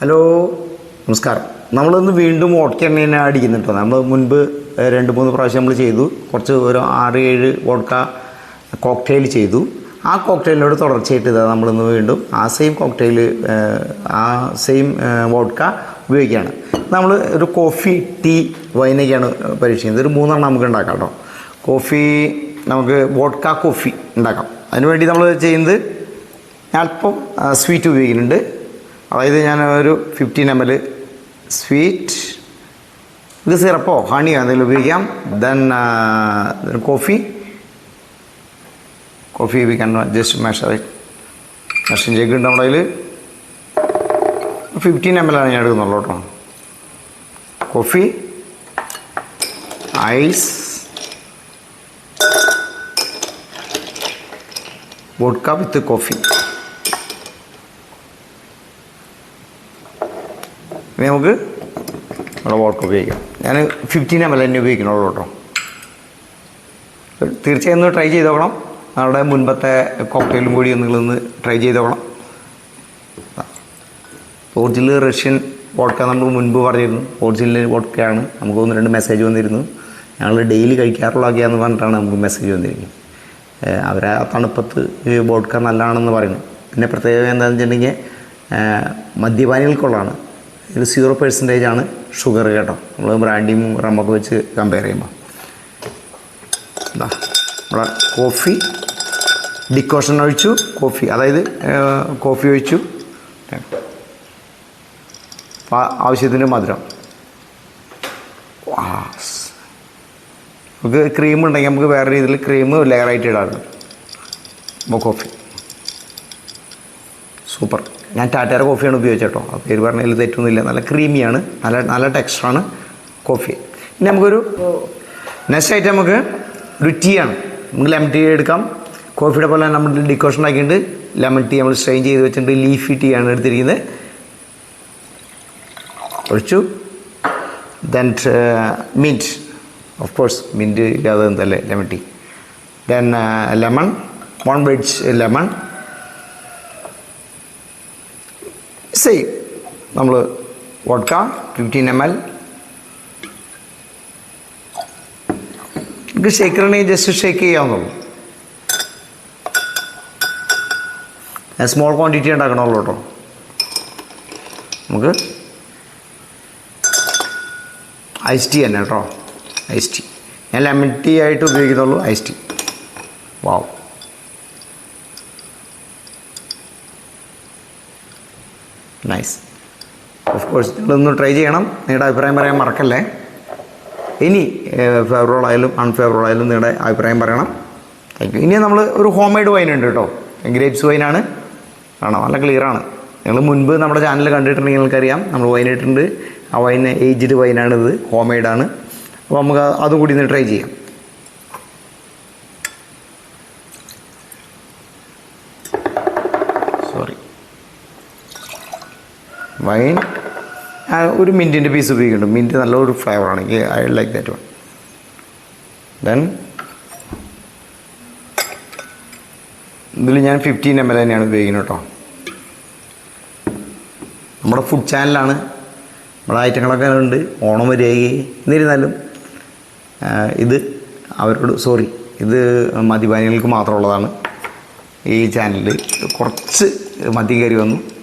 Hello നമസ്കാരം. നമ്മളിന്ന് വീണ്ടും വോഡ്ക എണ്ണ അടിക്കുന്നുണ്ട്. നമ്മൾ മുൻപ് രണ്ട് മൂന്ന് പ്രാവശ്യം നമ്മൾ ചെയ്തു. കുറച്ച് ഒരു ആറ് ഏഴ് വോഡ്ക കോക്ടെയിൽ ചെയ്തു. ആ കോക്ടെയിലിനോട് തുടർച്ചയായിട്ട് ഇതാ നമ്മളിന്ന് വീണ്ടും ആ സെയിം കോക്ടെയിൽ ആ സെയിം വോഡ്ക ഉപയോഗിക്കുകയാണ്. നമ്മൾ ഒരു കോഫി ടീ വൈനൊക്കെയാണ് പരീക്ഷിക്കുന്നത്. ഒരു മൂന്നെണ്ണം നമുക്ക് ഉണ്ടാക്കാം കേട്ടോ. കോഫി നമുക്ക് വോഡ്ക കോഫി ഉണ്ടാക്കാം. അതിനുവേണ്ടി നമ്മൾ ചെയ്യുന്നത് അല്പം സ്വീറ്റ് ഉപയോഗിക്കുന്നുണ്ട്. അതായത് ഞാൻ ഒരു ഫിഫ്റ്റീൻ എം എൽ സ്വീറ്റ് ഇത് സിറപ്പോ ഹണിയോ എന്തെങ്കിലും ഉപയോഗിക്കാം. Then coffee coffee we can just measure measuring jug ഉണ്ട് നമ്മുടെ കയ്യിൽ ഫിഫ്റ്റീൻ എം എൽ ആണ് ഞാൻ എടുക്കുന്നുള്ളൂ കേട്ടോ. Coffee ice vodka with coffee ഇനി നമുക്ക് നമ്മുടെ വോഡ്ക ഉപയോഗിക്കാം. ഞാൻ ഫിഫ്റ്റീൻ എം എൽ തന്നെ ഉപയോഗിക്കണുള്ളൂ കേട്ടോ. തീർച്ചയായും ഒന്ന് ട്രൈ ചെയ്തോളാം നമ്മുടെ മുൻപത്തെ കോക്ടെയിലും കൂടി നിങ്ങളൊന്ന് ട്രൈ ചെയ്തോളാം ഒറിജിനൽ റഷ്യൻ വോഡ്ക നമ്മൾ മുൻപ് പറഞ്ഞിരുന്നു. ഒറിജിനൽ വോഡ്കയാണ് നമുക്ക് ഒന്ന് രണ്ട് മെസ്സേജ് വന്നിരുന്നു. ഞങ്ങൾ ഡെയിലി കഴിക്കാറുള്ളതൊക്കെയാന്ന് പറഞ്ഞിട്ടാണ് നമുക്ക് മെസ്സേജ് വന്നിരിക്കുന്നത്. അവരെ ആ തണുപ്പത്ത് ഈ വോഡ്ക നല്ലതാണെന്ന് പറയുന്നു. പിന്നെ പ്രത്യേകത എന്താണെന്ന് വെച്ചിട്ടുണ്ടെങ്കിൽ മദ്യപാനികൾക്കുള്ളതാണ്. ഇത് സീറോ പെർസെന്റേജ് ആണ് ഷുഗർ കേട്ടോ. നമ്മൾ ബ്രാൻഡിയും റമ്മൊക്കെ വെച്ച് കമ്പയർ ചെയ്യുമ്പോൾ എന്താ നമ്മുടെ കോഫി ഡിക്കോഷൻ ഒഴിച്ചു കോഫി അതായത് കോഫി ഒഴിച്ചു. ആവശ്യത്തിന് മധുരം. നമുക്ക് ക്രീം ഉണ്ടെങ്കിൽ നമുക്ക് വേറെ രീതിയിൽ ക്രീം ലെയറായിട്ട് ഇടാറുണ്ട് കോഫി സൂപ്പർ. ഞാൻ ടാറ്റയുടെ കോഫിയാണ് ഉപയോഗിച്ചത് കേട്ടോ ആ പേര് പറഞ്ഞതിൽ തെറ്റൊന്നുമില്ല. നല്ല ക്രീമിയാണ്. നല്ല നല്ല ടെക്സ്ചറാണ് കോഫി. ഇനി നമുക്കൊരു നെക്സ്റ്റ് ഐറ്റം നമുക്ക് ഒരു ടീ ആണ് നമുക്ക് ലെമൺ ടീ എടുക്കാം. കോഫിയുടെ പോലെ നമ്മൾ ഡിക്കോഷൻ ആക്കിയിട്ട് ലെമൺ ടീ നമ്മൾ സ്ട്രെയിൻ ചെയ്ത് വെച്ചിട്ടുണ്ട്. ലീഫി ടീ ആണ് എടുത്തിരിക്കുന്നത്. ഒഴിച്ചു. Then mint of course mint ഇല്ലാതെ എന്തല്ലേ? Lemon tea. Then lemon one wedge lemon same നമ്മൾ വോഡ്ക ഫിഫ്റ്റീൻ എം എൽ നമുക്ക് ഷേക്കറിനെങ്കിൽ ജസ്റ്റ് ഷേക്ക് ചെയ്യാവുന്നുള്ളൂ സ്മോൾ ക്വാണ്ടിറ്റി ഉണ്ടാക്കണമല്ലോ കേട്ടോ. നമുക്ക് ഐസ് ടീ തന്നെ കേട്ടോ. ഐസ് ടീ ഞാൻ ലെമൺ ടീ ആയിട്ട് ഉപയോഗിക്കുന്നുള്ളൂ ice tea wow nice of course നിങ്ങളൊന്ന് ട്രൈ ചെയ്യണം. നിങ്ങളുടെ അഭിപ്രായം പറയാൻ മറക്കല്ലേ? ഇനി ഫേവറബിൾ ആയാലും അൺഫേവറബിൾ ആയാലും നിങ്ങളുടെ അഭിപ്രായം പറയണം. താങ്ക് യു ഇനി നമ്മൾ ഒരു ഹോം മെയ്ഡ് വൈൻ ഉണ്ട് കേട്ടോ. ഗ്രേപ്സ് വൈനാണ് ആണോ. നല്ല ക്ലിയറാണ് നിങ്ങൾ മുൻപ് നമ്മുടെ ചാനൽ കണ്ടിട്ടുണ്ടെങ്കിൽ നിങ്ങൾക്കറിയാം. നമ്മൾ വൈൻ ഇട്ടിട്ടുണ്ട്. ആ വൈൻ ഏജ്ഡ് വൈനാണിത് ഹോം മെയ്ഡാണ് അപ്പോൾ നമുക്ക് അതും കൂടി ഒന്ന് ട്രൈ ചെയ്യാം സോറി വൈൻ ഒരു മിന്റിന്റെ പീസ് ഉപയോഗിക്കുന്നുണ്ട്. മിന്റ് നല്ലൊരു ഫ്ലേവറാണ് I like that one then ഇതിൽ ഞാൻ ഫിഫ്റ്റീൻ എം എൽ തന്നെയാണ് ഉപയോഗിക്കുന്നത് കേട്ടോ. നമ്മുടെ ഫുഡ് ചാനലാണ് നമ്മുടെ ഐറ്റങ്ങളൊക്കെ ഉണ്ട്. ഓണം വരികയായി. എന്നിരുന്നാലും ഇത് അവരോട് സോറി ഇത് മദ്യപാനികൾക്ക് മാത്രമുള്ളതാണ് ഈ ചാനലിൽ കുറച്ച് മദ്യം കയറി വന്നു.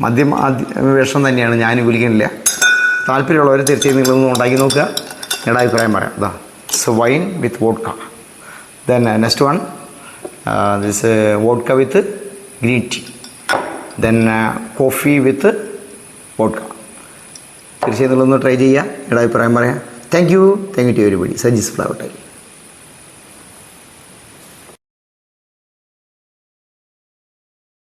മദ്യം ആദ്യ വിഷം തന്നെയാണ് ഞാൻ വിളിക്കുന്നില്ല. താല്പര്യമുള്ളവർ തീർച്ചയായും നിങ്ങളൊന്ന് ഉണ്ടാക്കി നോക്കുക. നിങ്ങളുടെ അഭിപ്രായം പറയാം. ഇതാ it's wine with vodka then next one this vodka with green tea then coffee with vodka തീർച്ചയായും നിങ്ങളൊന്ന് ട്രൈ ചെയ്യുക. നിങ്ങളുടെ അഭിപ്രായം പറയാം. Thank you thank you to everybody Saji's flower tile